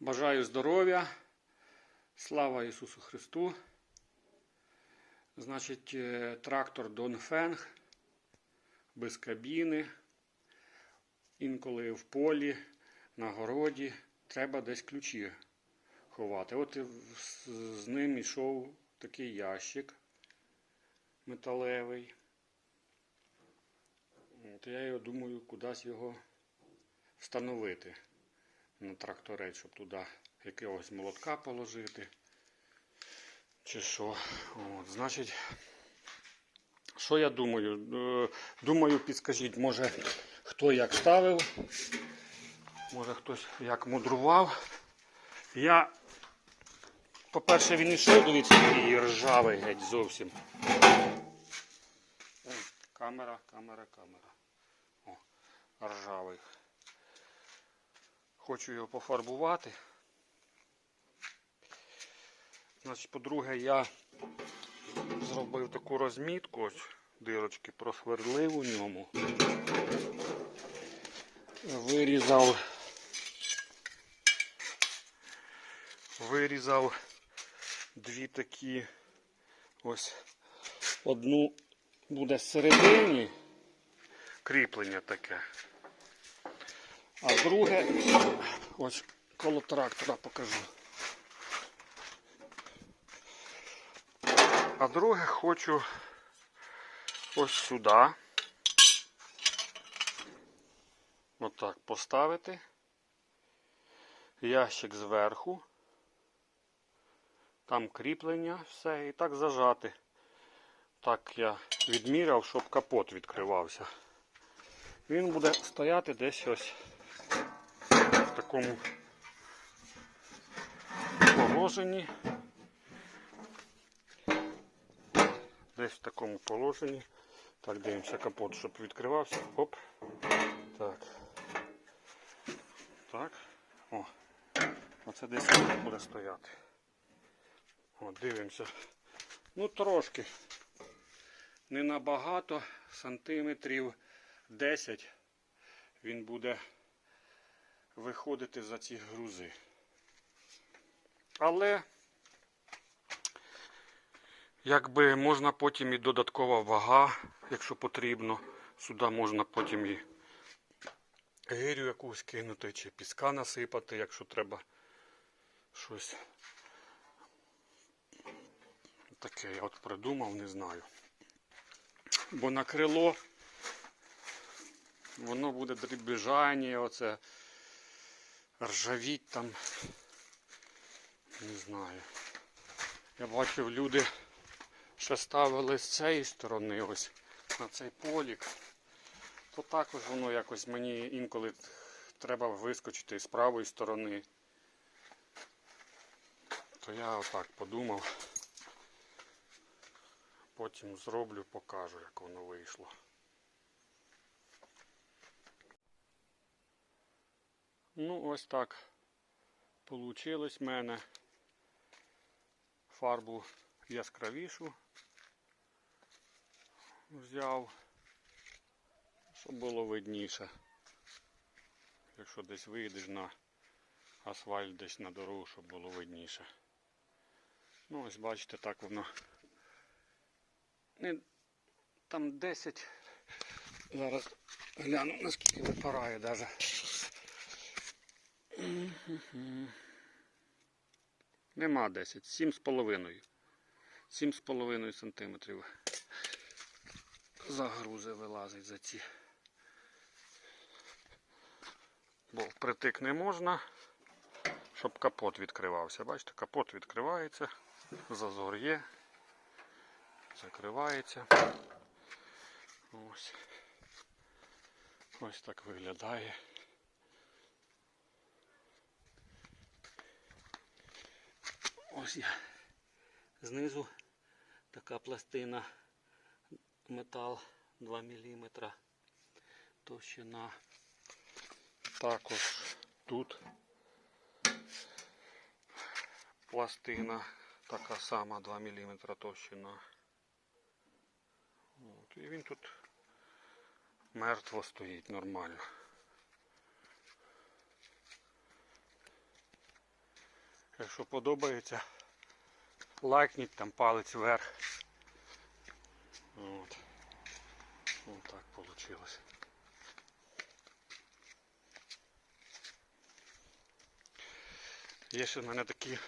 Бажаю здоров'я. Слава Ісусу Христу. Значить, е, трактор Донфенг без кабіни. Інколи в полі, на городі. Треба десь ключі ховати. От з- ним йшов такий ящик металевий. От я думаю, кудись його встановити на тракторець, щоб туди якогось молотка положити. Чи що. От, значить, що я думаю? Е, Думаю, підскажіть, може хто як ставив, може хтось як мудрував. Я, по-перше, він ішов, дивіться, такий ржавий геть зовсім. Камера, камера, камера. О, ржавий. Хочу його пофарбувати. Значить, по-друге, я зробив таку розмітку, ось дирочки просверлив у ньому. Вирізав. Вирізав дві такі ось одну буде всередині кріплення таке. А друге, ось коло трактора покажу. А друге хочу ось сюди. Отак поставити. Ящик зверху. Там кріплення, все, і так зажати. Так я відміряв, щоб капот відкривався. Він буде стояти десь ось такому положенні. Десь в такому положенні. Так, дивимося капот, щоб відкривався. Оп. Так. Так. О. Оце десь буде стояти. От, дивимося. Ну, трошки. Не набагато, сантиметрів 10 він буде виходити за ці грузи. Але якби можна потім і додаткова вага, якщо потрібно. Сюди можна потім і гирю якусь кинути, чи піска насипати, якщо треба щось таке я от придумав, не знаю. Бо на крило воно буде дрібіжання, оце ржавіть там. Не знаю. Я бачив, люди ще ставили з цієї сторони ось на цей полік. То також воно якось мені інколи треба вискочити з правої сторони. То я отак подумав. Потім зроблю, покажу, як воно вийшло. Ну, ось так получилось в мене. Фарбу яскравішу взяв, щоб було видніше. Якщо десь вийдеш на асфальт, десь на дорогу, щоб було видніше. Ну, ось бачите, так воно. Не, там 10. Зараз гляну, наскільки випарає даже. Нема 10, 7,5. 7,5 сантиметрів. Загрузи вилазить за ці. Бо впритик не можна, щоб капот відкривався. Бачите, капот відкривається, зазор є, закривається. Ось. Ось так виглядає. Ось я. Знизу така пластина метал 2 мм. Товщина. Також тут пластина така сама 2 мм товщина. От, і він тут мертво стоїть нормально. Якщо подобається, лайкніть там палець вверх. От. Ось так вийшло. Є ще в мене такі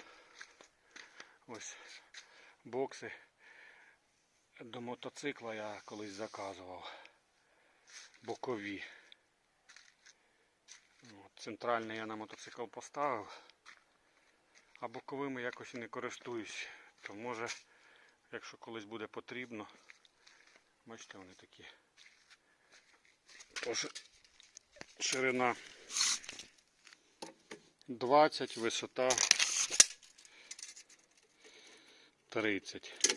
ось бокси. До мотоцикла я колись заказував. Бокові. От, центральний я на мотоцикл поставив. А боковими якось і не користуюсь. То може, якщо колись буде потрібно. Бачите, вони такі. Тож ширина 20, висота 30.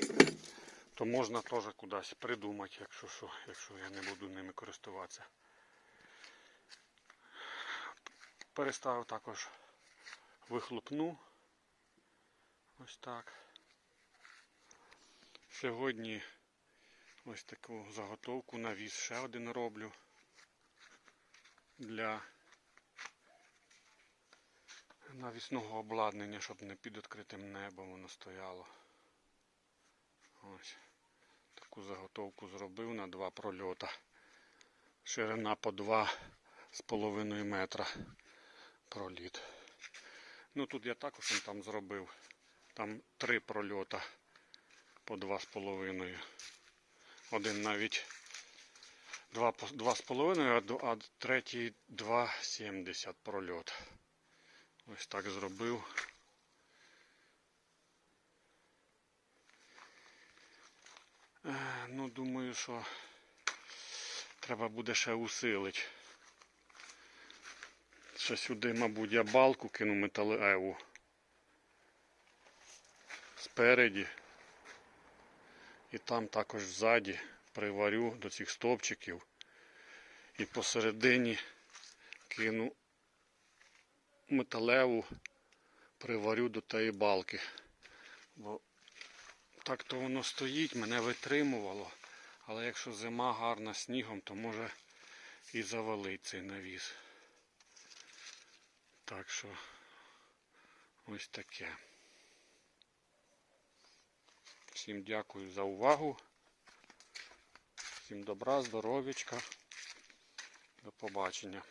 То можна теж кудись придумати, якщо що, якщо я не буду ними користуватися. Переставив також вихлопну. Ось так. Сьогодні ось таку заготовку навіс ще один роблю для навісного обладнання, щоб не під відкритим небом воно стояло. Ось таку заготовку зробив на два прольота. Ширина по два з половиною метра проліт. Ну тут я також там зробив. Там три прольота по два з половиною. Один навіть два, два з половиною, а третій 2,70 прольот. Ось так зробив. Е, Ну, думаю, що треба буде ще усилити. Ще сюди, мабуть, я балку кину металеву. Спереді. І там також ззаді приварю до цих стовпчиків. І посередині кину металеву, приварю до тієї балки. Бо так то воно стоїть, мене витримувало. Але якщо зима гарна снігом, то може і завалить цей навіс. Так що ось таке. Всім дякую за увагу. Всім добра, здоров'ячка. До побачення.